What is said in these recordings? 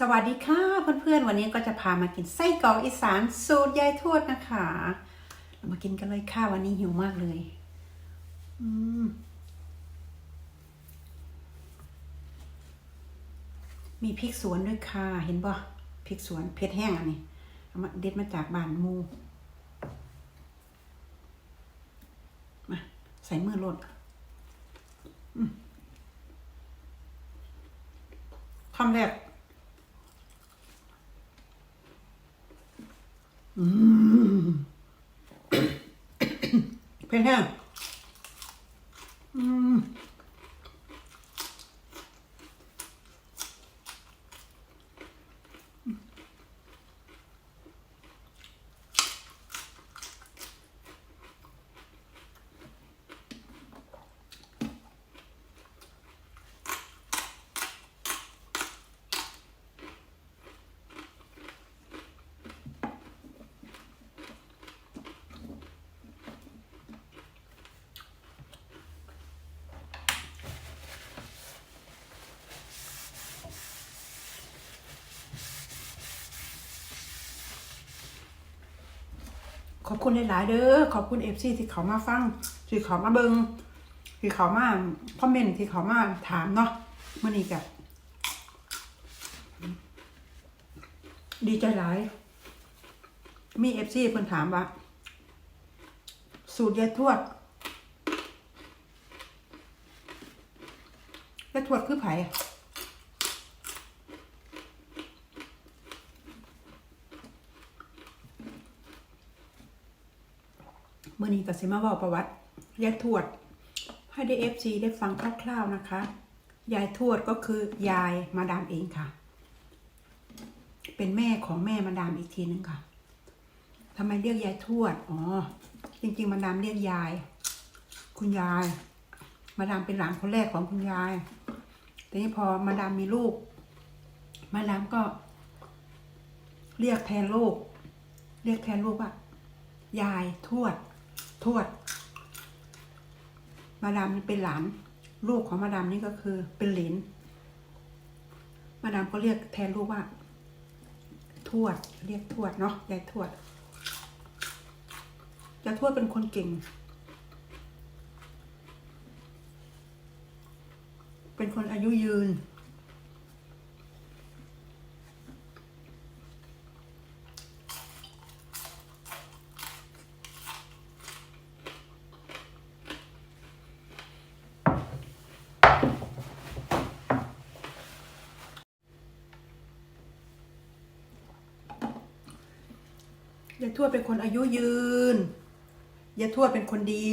สวัสดีค่ะเพื่อนๆ วันนี้ก็จะพามากินไส้กรอกอีสานสูตรยายทวดนะคะเรามากินกันเลยค่ะวันนี้หิวมากเลยอืมมีพริกสวนด้วยค่ะ เห็นป่ะพริกสวนเผ็ดแห้งอันนี้เอามาเด็ดมาจากบ้านมูมาใส่มือลดอืมคำแรก อืม เผ็ดแห้งอืม ขอบคุณหลายๆเด้อขอบคุณเอฟซีที่เขามาฟังที่เขามาเบิงที่เขามาคอมเมนต์ที่เขามาถามเนาะมื่อนี้กับดีใจหลายมีเอฟซีเพิ่นถามว่า สูตรยายทวดยายทวดคือไผ่อะ เมื่อนี้ก็สิมาบอกประวัติยายทวด ให้ได้เอฟซีได้ฟังคร่าวๆนะคะ ยายทวดก็คือยายมาดามเองค่ะ เป็นแม่ของแม่มาดามอีกทีนึงค่ะทำไมเรียกยายทวด อ๋อ จริงๆมาดามเรียกยาย คุณยาย มาดามเป็นหลานคนแรกของคุณยาย แต่นี้พอมาดามมีลูก มาดามก็ เรียกแทนลูก เรียกแทนลูกว่ายายทวด ทวด มาดามนี่เป็นหลาน ลูกของมาดามนี่ก็คือเป็นเหลนมาดามก็เรียกแทนลูกว่า ทวด เรียกทวดเนาะยายทวดยายทวดเป็นคนเก่ง เป็นคนอายุยืน ทวดเป็นคนอายุยืนยายทวดเป็นคนดี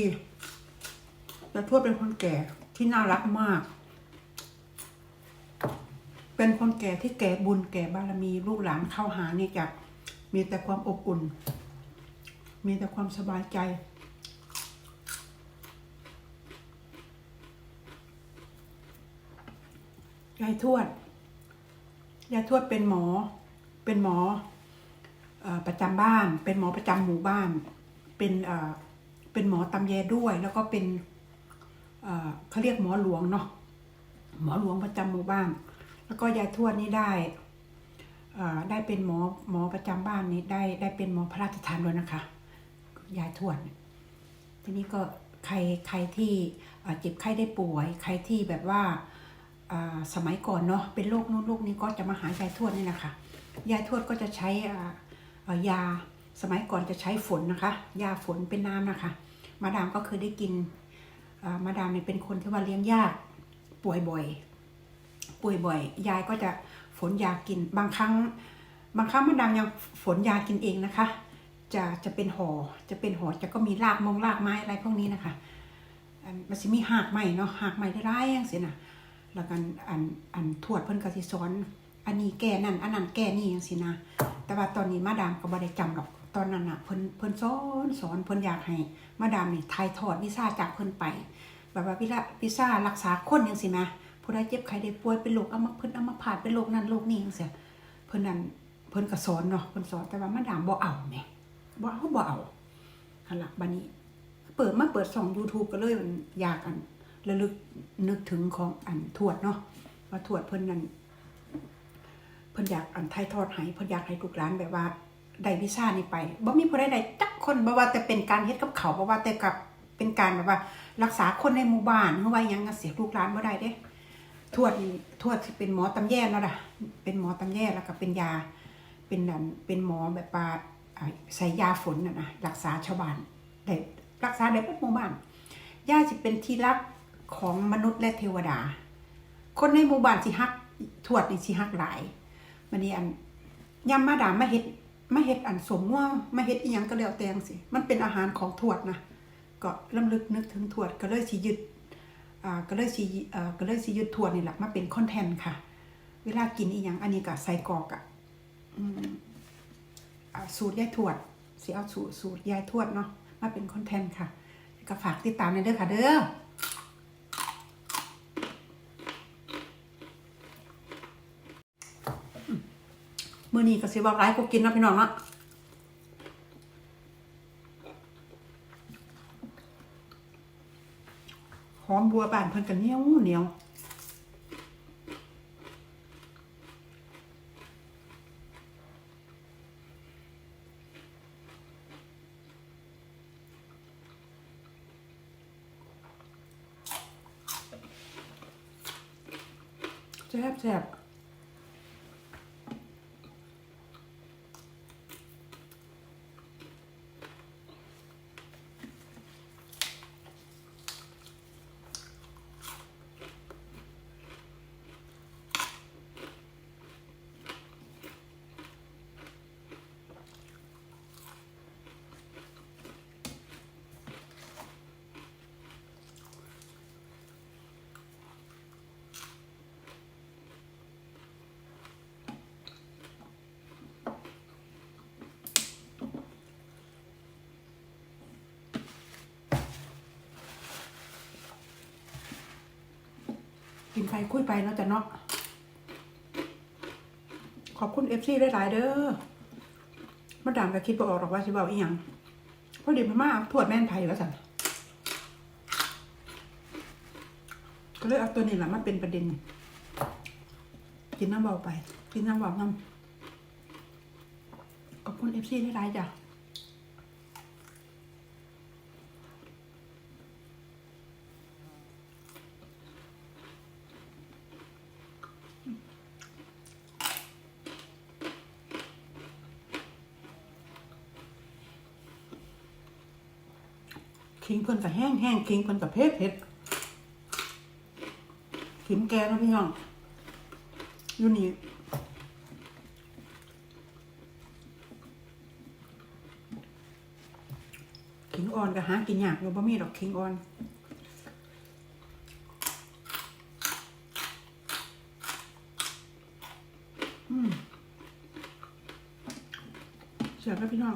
ยายทวดเป็นคนแก่ที่น่ารักมาก เป็นคนแก่ที่แก่บุญแก่บารมีลูกหลานเข้าหานี่จะมีแต่ความอบอุ่น มีแต่ความสบายใจยายทวดยายทวดเป็นหมอ เป็นหมอเอ่อ ประจำบ้าน เป็นหมอประจำหมู่บ้าน เป็นเป็นหมอตำแยด้วย แล้วก็เป็นเขาเรียกหมอหลวงเนาะหมอหลวงประจำหมู่บ้าน แล้วก็ยายทวดนี่ได้ได้เป็นหมอหมอประจำบ้านนี้ได้ได้เป็นหมอพระราชทานด้วยนะคะยายทวดทีนี้ก็ใครใครที่เจ็บไข้ได้ป่วย ใครที่แบบว่าสมัยก่อนเนาะเป็นโรคนู้นโรคนี้ก็จะมาหายายทวดนี่นะคะยายทวดก็จะใช้อ่าเอ่อ ยาสมัยก่อนจะใช้ฝนนะคะ ยาฝนเป็นน้ำนะคะ มาดามก็เคยได้กินามาดามเนี่ยเป็นคนที่ว่าเลี้ยงยากป่วยบ่อย ป่วยบ่อย ยายก็จะฝนยากินบางครั้ง บางครั้งมาดามยังฝนยากินเองนะคะ จะจะเป็นห่อจะเป็นห่อจะก็มีรากมงรากไม้อะไรพวกนี้นะคะมันสิมีหากใหม่เนาะหากใหม่ได้ร้ายอย่างเสียนะแล้วกันอันอันทวดเพิ่นก็สิสอน อันนี้แก้นั่นอันนั้นแก้นี่อย่างสินะ แต่ว่าตอนนี้มาดามก็บ่ได้จำหรอกตอนนั้นน่ะเพิ่นเพิ่นสอนสอนเพิ่นอยากให้มาดามนี่ถ่ายทอดวิชาจากเพิ่นไป แบบว่าวิชาวิชารักษาคนจังซี่นะผู้ใดเจ็บไข้ได้ป่วยเป็นโรคอัมเพฤกษ์อัมพาตเป็นโรคนั้นโรคนี้จังซี่เพิ่นนั่นเพิ่นก็สอนเนาะเพิ่นสอนแต่ว่ามาดามบ่เอาแหมบ่เอาบ่เอาหั่นล่ะบัดนี้เปิดมาเปิดช่อง YouTube ก็เลยมันอยากอันระลึกนึกถึงของอันทวดเนาะว่าทวดเพิ่นนั่น เพิ่นอยากอันไทยทอดให้เพิ่นอยากให้ลูกหลานแบบว่าได้วิชานี้ไปบ่มีผู้ใดได้จักคนบ่ว่าแต่เป็นการเฮ็ดกับเขาบ่ว่าแต่กับเป็นการแบบว่า รักษาคนในหมู่บ้านหรือว่ายังเสียลูกหลานบ่ได้เด้ทวดทวดสิเป็นหมอตำแย่แล้วล่ะเป็นหมอตำแย่แล้วก็เป็นยา เป็นนั่นเป็นหมอแบบว่าใส่ยาฝนน่ะนะรักษาชาวบ้านได้รักษาได้เป็นหมู่บ้านย่าสิเป็นที่รักของมนุษย์และเทวดา คนในหมู่บ้านสิฮักทวดนี่สิฮักหลาย มันนี่อันยำมาดามมาเฮ็ดมาเฮ็ดอันสมว่ามาเฮ็ดอีหยังก็แล้วแต่งสิ มันเป็นอาหารของทวดนะก็ลำลึกนึกถึงทวดก็เลยสิยึดอ่าก็เลยสิอ่อก็เลยสิยึดทวดนี่แหละมาเป็นคอนเทนต์ค่ะ เวลากินอีหยังอันนี้ก็ใส่กอกอะอืมอ่าสูตรยายทวดสิเอาสูตรสูตรยายทวดเนาะมาเป็นคอนเทนต์ค่ะก็ฝากติดตามในเด้อค่ะเด้อ มื้อนี้ก็สิเว่าหลายกว่ากินนะพี่น้องนะหอมบัวบานเพิ่นก็เหนียวเหนียวแซ่บแซ่บ กินไปคุยไปเนาะจ้ะเนาะขอบคุณเอฟซีหลายๆเด้อมาดามก็คิดบ่ออกหรอกว่าสิเว้าอีหยังพอดีพม่าทวดแม่นไผ่ว่าซั่นก็เลยเอาตัวนี้แหละมาเป็นประเด็น กินน้ำเบาไป กินน้ำเบาน้ำขอบคุณเอฟซีหลายๆจ้ะ ขิงเพิ่นกับแห้งแห้งขิงเพิ่นกับเผ็ดเผ็ดขิงแกนะพี่น้องอยู่นี่ขิงอ่อนกับหากินยากอยู่บ่มีดอกขิงอ่อนอืมเสียแล้วพี่น้อง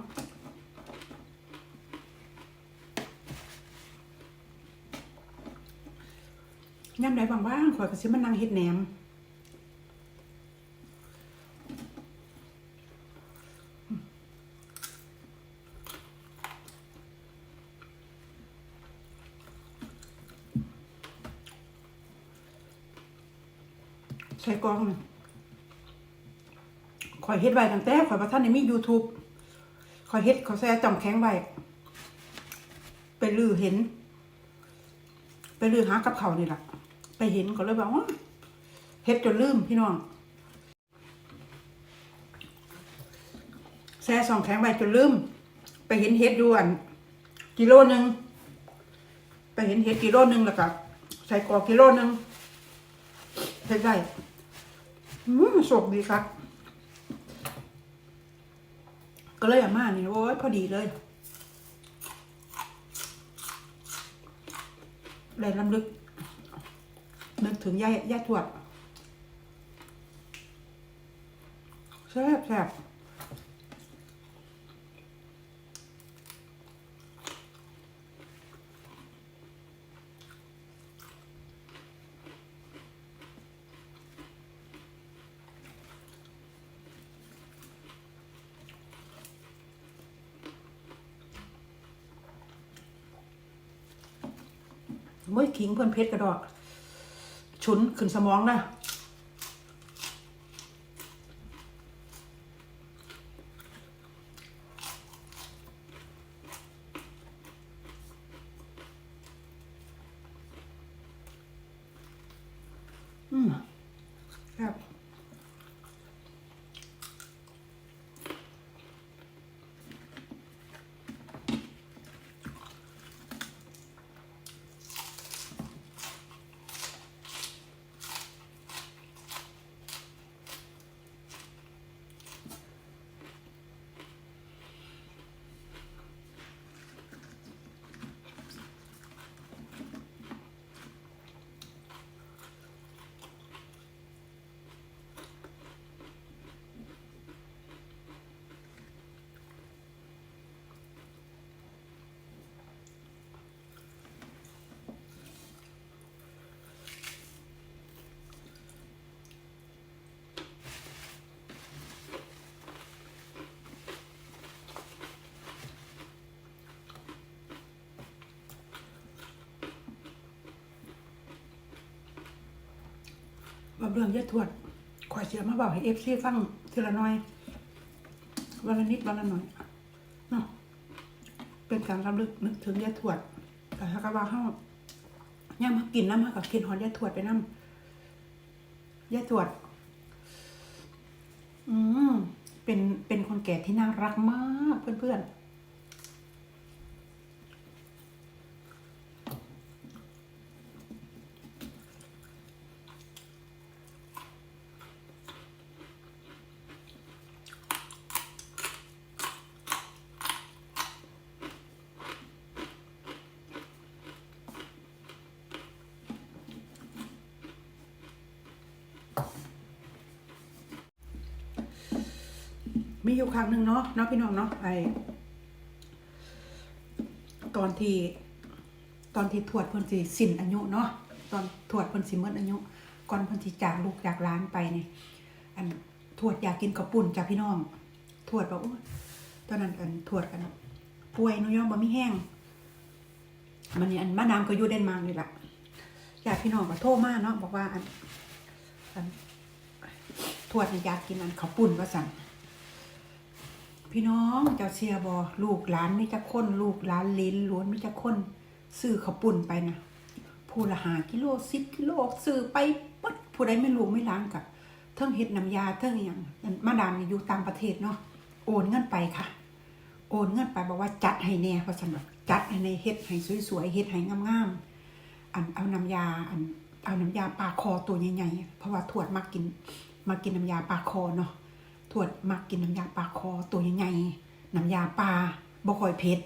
ย่ำใดบางบ้างข่อยก็สิมานั่งเฮ็ดแหนมใส่กรองข่อยเฮ็ดไว้ตั้งแต่ข่อยบ่ทันได้มี YouTube ข่อยเฮ็ดข่อยใส่จอมแข็งไว้ไปลือเห็น ไปลือหากับเขานี่แหละ เห็นก็เลยบอกว่าเฮ็ดจนลืมพี่น้องแซ่สองแข็งไว้จนลืม ไปเห็นเฮ็ดอยู่อันกิโลหนึ่งไปเห็นเฮ็ดกิโลหนึ่งแล้วก็ใส่กอกิโลหนึ่งเฮ็ดได้อืมโชคดีครับก็เลยอามานี่โอ้ยพอดีเลยเลยลำลึก นึกถึงยายยายทวดแซ่บแซ่บเมื่อขิงเพื่อนเพชรกระดอก ชุนขึ้นสมองนะอืม ว่าเรื่องยะทวดขอยเสียมาบอกให้เอฟซีฟังทีละน้อย วันละนิดวันละหน่อยเนาะเป็นการรำลึกนึกถึงยะทวดแต่ถ้าก็ว่าเฮาย่ามากินน้ำมากับกินหอนยะทวดไปน้ำยะทวด อืมเป็นเป็นคนแก่ที่น่ารักมากเพื่อนๆ มีอยู่ครั้งหนึ่งเนาะเนาะพี่น้องเนาะไอตอนที่ตอนที่ถวดเพิ่นสิสิ้นอายุเนาะตอนถวดเพิ่นสิหมดอายุก่อนเพิ่นสิจากลูกจากหลานไปนี่อันถวดอยากกินข้าวปุ้นจ้ะพี่น้องถวดบอกโอ้ตอนนั้นอันถวดกันป่วยนาะย่อมบ่มีแห้งมันนี่อันมานามก็อยู่เดนมาร์กนี่แหละญาติพี่น้องก็โทรมาเนาะบอกว่าอันอันถวดอยากกินอันข้าวปุ้นว่าสั่น พี่น้องเจ้าเชียบอลูกหลานไม่จะค้นลูกหลานลิ้นล้วนไม่จะค้นซื้อข้าวปุ่นไปนะผู้ละหากิโลสิบกิโลซื้อไปปัดผู้ใดไม่รู้ไม่ล้างกับเทิงเฮ็ดน้ำยาเทิงอย่างมาดามอยู่ต่างประเทศเนาะโอนเงินไปค่ะ โอนเงินไปบอกว่าจัดให้แน่เพราะสำหรับจัดให้ในเฮ็ดให้สวยๆเฮ็ดให้งามๆอันเอาน้ำยาอันเอาน้ำยาปลาคอตัวใหญ่ๆเพราะว่าทวดมากินมากินน้ำยาปลาคอเนาะ วดมักกินน้ำยาปลาคอตัวใหญ่ๆน้ำยาปลาบ่คอยเผ็ด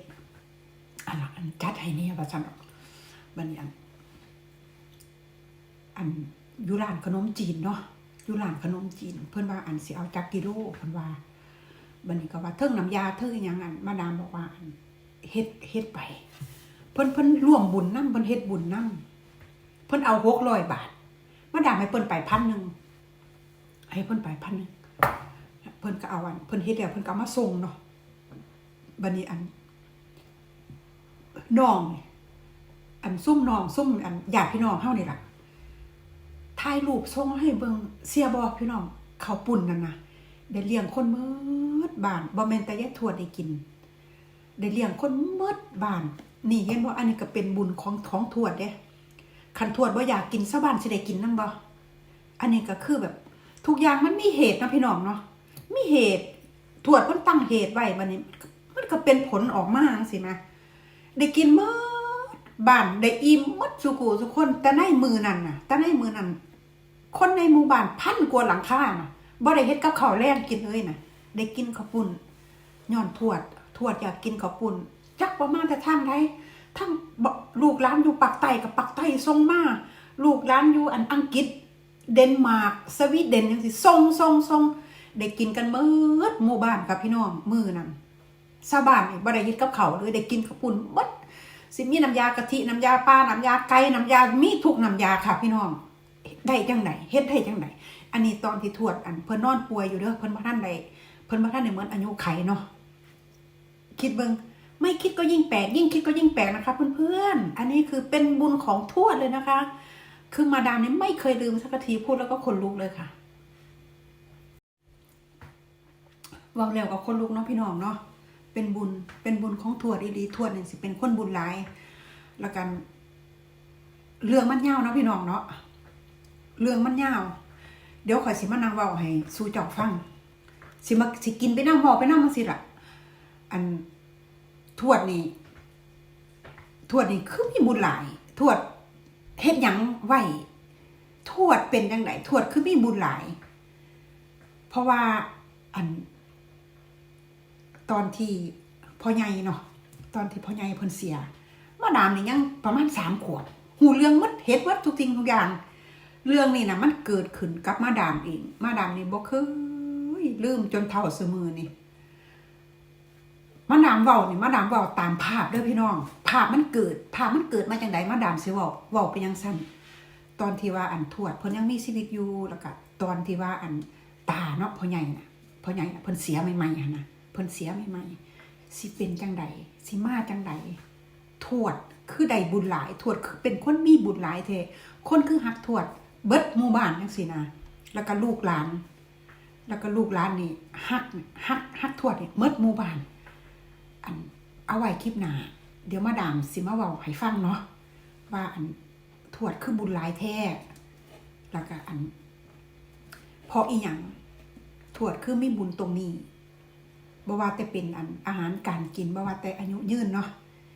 อันละอันจัดให้เนี่ยว่าซั่นดอกบัดนี้อันอันอยู่ร้านขนมจีนเนาะยูรานขนมจีน เพิ่อนว่าอันสิเอาจักกิโลเพิ่นว่าบัดนี้ก็ว่าเทิงน้ำยาเทิงอิหยังอันมาดามบอกว่าอันเฮ็ดเฮ็ดไป เพิ่นเพิ่นร่วมบุญนํเพิ่นเฮ็ดบุญนํเพิ่นเอา600บาท มาดามให้เพิ่นไปพันหนึ่งให้เพิ่นไปพันหนึ่ง เพิ่นก็เอาอันเพิ่นเฮ็ดแล้วเพิ่นก็มาส่งเนาะบัดนี้อันน้อง อันซุ่มน้องซุ่มอันญาติพี่น้องเฮานี่ล่ะถ่ายรูปส่งให้เบิ่งเสียบ่พี่น้องข้าวปุ่นนั่นน่ะได้เลี้ยงคนมืดบ้านบ่แม่นแต่ยายทวดได้กินได้เลี้ยงคนมืดบ้าน นี่เห็นบ่อันนี้ก็เป็นบุญของของทวดเด้คันทวดบ่อยากกินซะบ้านสิได้กินนำบ่อันนี้ก็คือแบบ ทุกอย่างมันมีเหตุนะพี่น้องเนาะ มีเหตุตรวจมันตั้งเหตุไว้บัดนี้ มันก็เป็นผลออกมาสินะได้กินหมดบ้านได้อิ่มหมดสุกูสุกคนแต่ในมือนั่นน่ะ แต่ในมือนั่นคนในหมู่บ้านพันกว่าหลังคาน่ะบ่ได้เฮ็ดกับข้าวแรงกินเลยน่ะ ได้กินข้าวปุ้นย้อนทวดทวดอยากกินข้าวปุ้นจักประมาณแต่ทางไทยทั้งลูกหลานอยู่ปากใต้กับปากใต้ส่งมาลูกหลานอยู่อันอังกฤษ เดนมาร์กสวีเดนจังสิส่งส่งส่ง ได้กินกันเมื่อหมู่บ้านกับพี่น้องมือนั้นชาวบ้านนี่บ่ได้เฮ็ดกับเขาเลยได้กินข้าวปุ้นหมดสิมีน้ำยากะทิน้ำยาปลาน้ำยาไก่น้ำยามีทุกน้ำยาค่ะ พี่น้องได้จังไหนเฮ็ดได้จังไหนอันนี้ตอนที่ทวดอันเพิ่นนอนป่วยอยู่เด้อเพิ่นบ่ทันได้เพิ่นบ่ทันได้เหมือนอายุไขเนาะคิดเบิ่งไม่คิดก็ยิ่งแปลกยิ่งคิดก็ยิ่งแปลกนะคะเพื่อนๆอันนี้คือเป็นบุญของทวดเลยนะคะ คือมาดามนี่ไม่เคยลืมสักทีพูดแล้วก็ขนลุกเลยค่ะเว่าแล้วก็ขนลุกเนาะพี่น้องเนาะเป็นบุญเป็นบุญของทวดอีหลีทวดนี่สิเป็นคนบุญหลายแล้วกัน เรื่องมันยาวเนาะพี่น้องเนาะเรื่องมันยาว เดี๋ยวข่อยสิมานั่งเว้าให้สู่เจ้าฟัง สิมาสิกินไปนั่งหอไปนั่งมาสิล่ะ อันทวดนี่ทวดนี่คือมีบุญหลาย ทวดเฮ็ดหยังไหวทวดเป็นจังไดทวดคือมีบุญหลาย เพราะว่าอัน ตอนที่พ่อใหญ่เนาะตอนที่พ่อใหญ่เพิ่นเสียมาดามนี่ยังประมาณสามขวบหูเรื่องมัดเฮ็ดหมัดทุกสิ่งทุกอย่าง เรื่องนี้นะมันเกิดขึ้นกับมาดามเองมาดามนี่บ่เคยลืมจนเท่าเสมอนี่มาดามเว้านี่มาดามเว้าตามภาพเด้อพี่น้อง ภาพมันเกิด ภาพมันเกิดมาจังไดมาดามสิเว้าเว้าไปยังสั้นตอนที่ว่าอันทวดเพิ่นยังมีชีวิตอยู่แล้วก็ตอนที่ว่าอันตาเนาะพ่อใหญ่น่ะพ่อใหญ่น่ะเพิ่นเสียใหม่ๆหั่นน่ะ พิ่นเสียใหม่ๆสิเป็นจังใดสิมาจังใดทวดคือใดบุญหลายทวดคือเป็นคนมีบุญหลายแท้คนคือฮักทวด เบิดหมู่บ้านจังซี่นะแล้วก็ลูกหลาน แล้วก็ลูกหลานนี่ฮักฮักฮักทวดเนี่ยเบิดหมู่บ้าน อันเอาไว้คลิปหน้าเดี๋ยวมาดามสิมาเว้าให้ฟังเนาะว่าอันทวดคือบุญหลายแท้แล้วก็อันเพราะอีหยังทวดคือมีบุญตรงนี้ บ่ว่าแต่เป็นอันอาหารการกินบ่ว่าแต่อายุยืนเนาะ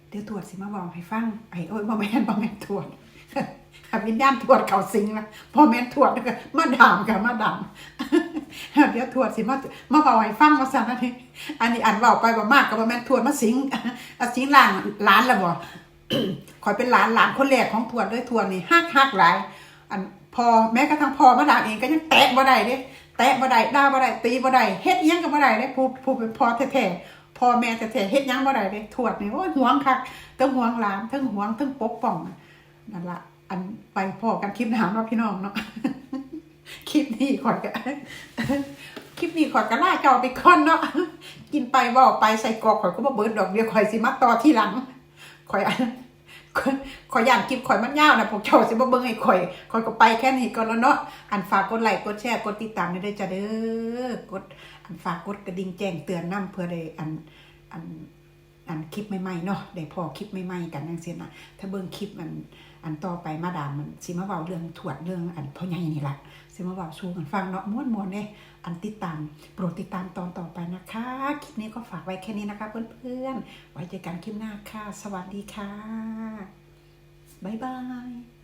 เดี๋ยวทวดสิมาเว้าให้ฟังไอ้โอ้ยบ่แม่นบ่แม่นทวดขับวิญญาณทวดเขาสิงนะพ่อแม่นทวดแล้วก็มาดามกับมาดามเดี๋ยวทวดสิมามาเว้าให้ฟังว่าซั่นอันนี้อันนี้อันเว้าไปบ่มากกับบ่แม่นทวดมาสิงอาสิงหลานหลานแล้วบ่ขอยเป็นหลานหลานคนแรกของทวดเลยทวดนี่ฮักฮักหลาย อันพอแม้กระทั่งพอมาดามเองก็ยังแตะบ่ได้เด้ แตะบ่ได้ด่าบ่ได้ตีบ่ได้เฮ็ดยังก็บ่ได้เด้ผู้ผู้เป็นพ่อแท้ๆพ่อแม่แท้ๆเฮ็ดยังบ่ได้เด้ทวดนี่โอ้ยหวงคักทั้งห่วงหลานทั้งห่วงทั้งปกป้องนั่นละอันไปพ่อกันคลิปหน้าเนาะพี่น้องเนาะคลิปนี้ขอยก็คลิปนี้ขอยก็ล่าเจ้าไปก่อนเนาะกินไปว่าไปใส่กอกข่อยก็บ่เบิดดอกเดียวข่อยสิมาต่อที่หลังข่อยอัน ข่อยข่อยย่านคลิปข่อยมันยาวนะพวกเจ้าสิบ่เบิ่งให้ข่อยข่อยก็ไปแค่นี้ก่อนแล้วเนาะอันฝากกดไลค์กดแชร์กดติดตามได้วยจ้ะเด้อกดอันฝากกดกระดิ่งแจ้งเตือนนํเพื่อได้อันอันอันคลิปใหม่ๆเนาะได้พอคลิปใหม่ๆกันจังซี่นะถ้าเบิ่งคลิปมันอันต่อไปมาดามมันสิมาเว้าเรื่องถวดเรื่องอันพ่อใหญ่นี่ล่ะ สิมาเว้าสู่กันฟังเนาะม้วนๆเด้อันติดตามโปรดติดตามตอนต่อไปนะคะ คลิปนี้ก็ฝากไว้แค่นี้นะคะ เพื่อนๆ ไว้เจอกันคลิปหน้าค่ะ สวัสดีค่ะ บ๊ายบาย